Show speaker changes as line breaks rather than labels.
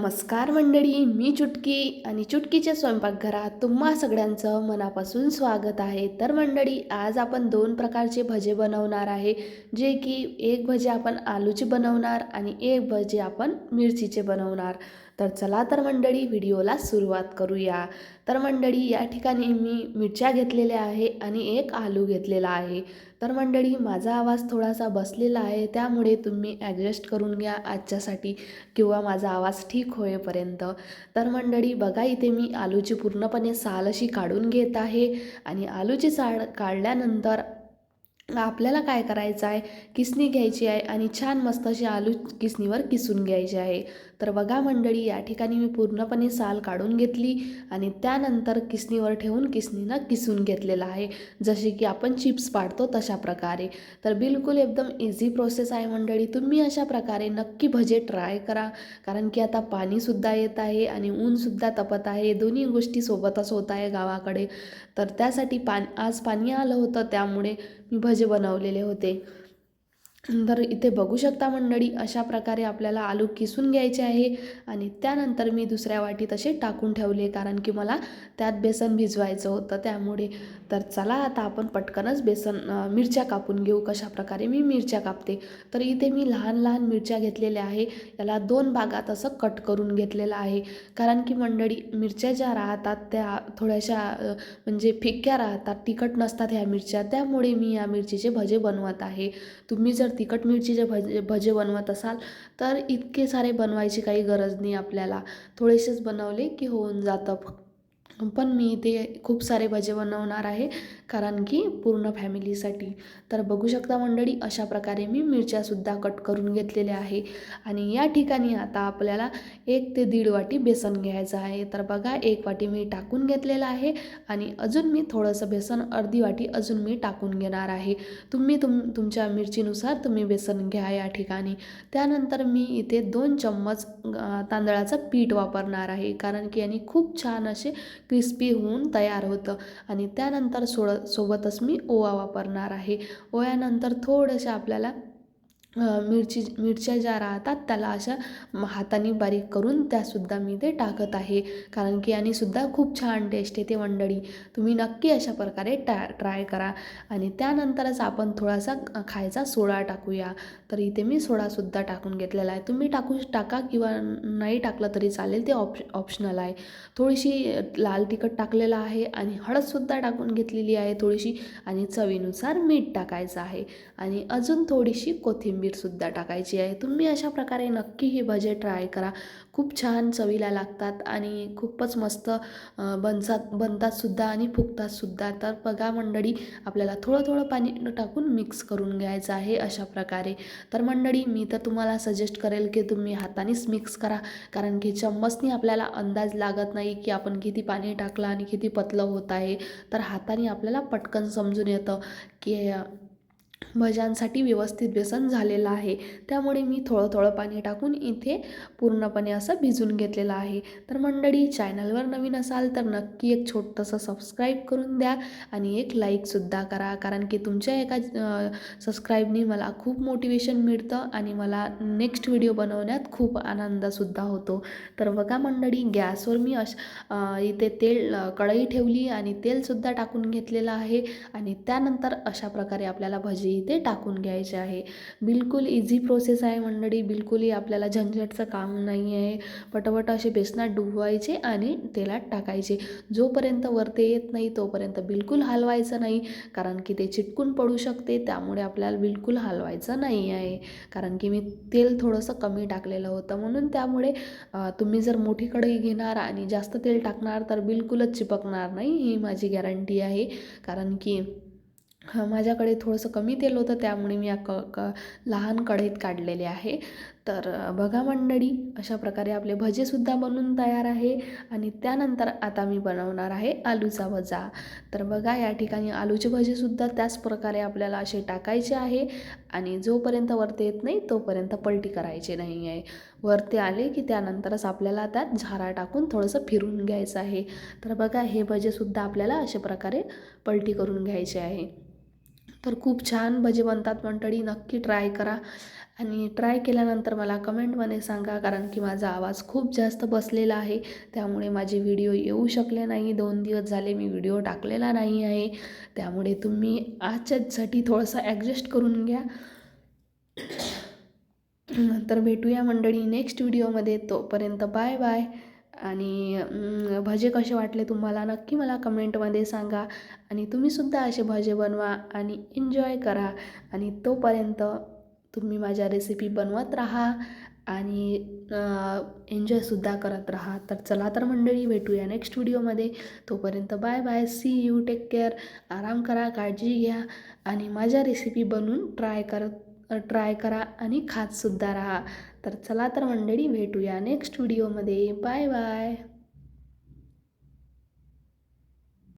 नमस्कार मंडळी मी चुटकी आणि चुटकीच्या स्वयंपाकघरात तुम्हा सगळ्यांचं मनापासून स्वागत आहे. तर मंडळी आज आपण दोन प्रकारचे भजे बनवणार आहे. जे की एक भजे आपण आलूचे बनवणार आणि एक भजे आपण मिरचीचे बनवणार. तर चला तर मंडळी व्हिडिओला सुरुवात करूया. तर मंडळी या ठिकाणी मी मिरच्या घेतलेल्या आहे आणि एक आलू घेतलेला आहे. तर मंडळी माझा आवाज थोडासा बसलेला आहे त्यामुळे तुम्ही ॲडजस्ट करून घ्या आजच्यासाठी किंवा माझा आवाज ठीक होईपर्यंत. तर मंडळी बघा इथे मी आलूची पूर्णपणे साल अशी काढून घेत आहे आणि आलूची साळ काढल्यानंतर आपल्याला काय करायचं आहे? किसणी घ्यायची आहे आणि छान मस्त अशी आलू किसणीवर किसून घ्यायची आहे. तर बघा मंडळी या ठिकाणी मी पूर्णपणे साल काढून घेतली आणि त्यानंतर किसणीवर ठेवून किसणीनं किसून घेतलेलं आहे. जसे की आपण चिप्स पाडतो तशा प्रकारे. तर बिलकुल एकदम इझी प्रोसेस आहे मंडळी. तुम्ही अशा प्रकारे नक्की भजे ट्राय करा. कारण की आता पाणीसुद्धा येत आहे आणि ऊनसुद्धा तपत आहे. दोन्ही गोष्टी सोबतच होत आहे गावाकडे. तर त्यासाठी पान आज पाणी आलं होतं त्यामुळे भजे बनवलेले होते. तर इथे बघू शकता मंडळी अशा प्रकारे आपल्याला आलू किसून घ्यायचे आहे आणि त्यानंतर मी दुसऱ्या वाटीत असे टाकून ठेवले कारण की मला त्यात बेसन भिजवायचं होतं. त्यामुळे तर चला आता आपण पटकनच बेसन मिरच्या कापून घेऊ कशा प्रकारे मी मिरच्या कापते. तर इथे मी लहान लहान मिरच्या घेतलेल्या आहे याला दोन भागात असं कट करून घेतलेलं आहे कारण की मंडळी मिरच्या ज्या राहतात त्या थोड्याशा म्हणजे फिक्क्या राहतात तिखट नसतात ह्या मिरच्या त्यामुळे मी या मिरचीचे भजे बनवत आहे. तुम्ही जर तिखट मिरचीचे भजे भजे बनवत असाल तर इतके सारे बनवायची काही गरज नाही आपल्याला. थोडेसेच बनवले की होऊन जातं पण मी ते खूप सारे भजे बनवणार आहे कारण की पूर्ण फॅमिलीसाठी. तर बघू शकता मंडळी अशा प्रकारे मी मिरच्यासुद्धा कट करून घेतलेल्या आहे. आणि या ठिकाणी आता आपल्याला एक ते दीड वाटी बेसन घ्यायचं आहे. तर बघा एक वाटी मी टाकून घेतलेलं आहे आणि अजून मी थोडंसं बेसन अर्धी वाटी अजून मी टाकून घेणार आहे. तुम्ही तुम तुमच्या मिरचीनुसार तुम्ही बेसन घ्या या ठिकाणी. त्यानंतर मी इथे दोन चम्मच तांदळाचं पीठ वापरणार आहे कारण की यांनी खूप छान असे क्रिस्पी होऊन तयार होतं. आणि त्यानंतर सोड सोबतच मी ओवा वापरणार आहे. ओव्यानंतर थोडंसं आपल्याला मिरची मिरच्या ज्या राहतात त्याला अशा हाताने बारीक करून त्यासुद्धा मी ते टाकत आहे. कारण की यानेसुद्धा खूप छान टेस्ट येते मंडळी. तुम्ही नक्की अशा प्रकारे टा ट्राय करा. आणि त्यानंतरच आपण थोडासा खायचा सोडा टाकूया. तर इथे मी सोडासुद्धा टाकून घेतलेला आहे. तुम्ही टाकू टाका किंवा नाही टाकलं तरी चालेल. ते ऑप्श ऑप्शनल आहे. थोडीशी लाल तिखट टाकलेलं आहे आणि हळदसुद्धा टाकून घेतलेली आहे थोडीशी. आणि चवीनुसार मीठ टाकायचं आहे. आणि अजून थोडीशी कोथिंबीर कोथिंबीरसुद्धा टाकायची आहे. तुम्ही अशा प्रकारे नक्की हे भजे ट्राय करा. खूप छान चवीला लागतात आणि खूपच मस्त बनसात बनतात बनतातसुद्धा आणि फुगतातसुद्धा तर बघा मंडळी आपल्याला थोडं थोडं पाणी टाकून मिक्स करून घ्यायचं आहे अशा प्रकारे. तर मंडळी मी तर तुम्हाला सजेस्ट करेल की तुम्ही हातानेच मिक्स करा. कारण की चम्मचनी आपल्याला अंदाज लागत नाही की आपण किती पाणी टाकलं आणि किती पतलं होत आहे. तर हाताने आपल्याला पटकन समजून येतं की भज्यांसाठी व्यवस्थित बेसन झालेलं आहे. त्यामुळे मी थोडं थोडं पाणी टाकून इथे पूर्णपणे असं भिजून घेतलेलं आहे. तर मंडळी चॅनलवर नवीन असाल तर नक्की एक छोटंसं सबस्क्राईब करून द्या आणि एक लाईकसुद्धा करा. कारण की तुमच्या एका सबस्क्राईबनी मला खूप मोटिवेशन मिळतं आणि मला नेक्स्ट व्हिडिओ बनवण्यात खूप आनंदसुद्धा होतो. तर बघा मंडळी गॅसवर मी अश इथे तेल कढई ठेवली आणि तेलसुद्धा टाकून घेतलेलं आहे. आणि त्यानंतर अशा प्रकारे आपल्याला भजी ते टाकून घ्यायचे आहे. बिलकुल इझी प्रोसेस आहे मंडळी. बिलकुलही आपल्याला झंझटचं काम नाही आहे. पटापट असे बेसनात डुबवायचे आणि तेलात टाकायचे. जोपर्यंत वरते येत नाही तोपर्यंत बिलकुल हलवायचं नाही. कारण की ते चिटकून पडू शकते. त्यामुळे आपल्याला बिलकुल हलवायचं नाही आहे. कारण की मी तेल थोडंसं कमी टाकलेलं होतं. म्हणून त्यामुळे तुम्ही जर मोठी कढई घेणार आणि जास्त तेल टाकणार तर बिलकुलच चिपकणार नाही. ही माझी गॅरंटी आहे. कारण की माझ्याकडे थोडंसं कमी तेल होतं त्यामुळे मी या क क लहान कढईत काढलेले आहे. तर बघा मंडळी अशा प्रकारे आपले भजेसुद्धा बनून तयार आहे आणि त्यानंतर आता मी बनवणार आहे आलूचा भजा. तर बघा या ठिकाणी आलूचे भजेसुद्धा त्याच प्रकारे आपल्याला असे टाकायचे आहे. आणि जोपर्यंत वरती येत नाही तोपर्यंत पलटी करायची नाही आहे. वरती आले की त्यानंतरच आपल्याला त्यात झारा टाकून थोडंसं फिरून घ्यायचं आहे. तर बघा हे भजेसुद्धा आपल्याला अशा प्रकारे पलटी करून घ्यायचे आहे. तर खूप छान भजे बनतात मंडळी. नक्की ट्राय करा. आणि ट्राय केल्यानंतर मला कमेंटमध्ये सांगा कारण की माझा आवाज खूप जास्त बसलेला आहे. त्यामुळे माझे व्हिडिओ येऊ शकले नाही. दोन दिवस झाले मी व्हिडिओ टाकलेला नाही आहे. त्यामुळे तुम्ही आजच्यासाठी थोडंसं ॲडजस्ट करून घ्या. तर भेटूया मंडळी नेक्स्ट व्हिडिओमध्ये तोपर्यंत बाय बाय आणि भजे कसे वाटले तुम्हाला? नक्की मला कमेंटमध्ये सांगा. आणि तुम्हीसुद्धा असे भजे बनवा आणि एन्जॉय करा. आणि तोपर्यंत तुम्ही माझ्या रेसिपी बनवत राहा आणि एन्जॉयसुद्धा करत राहा. तर चला तर मंडळी भेटूया नेक्स्ट व्हिडिओमध्ये तोपर्यंत bye bye see you take care आराम करा. काळजी घ्या. आणि माझ्या रेसिपी बनवून ट्राय करत ट्राय करा आणि खातसुद्धा राहा. तर चला तर मंडळी भेटूया नेक्स्ट व्हिडिओमध्ये बाय बाय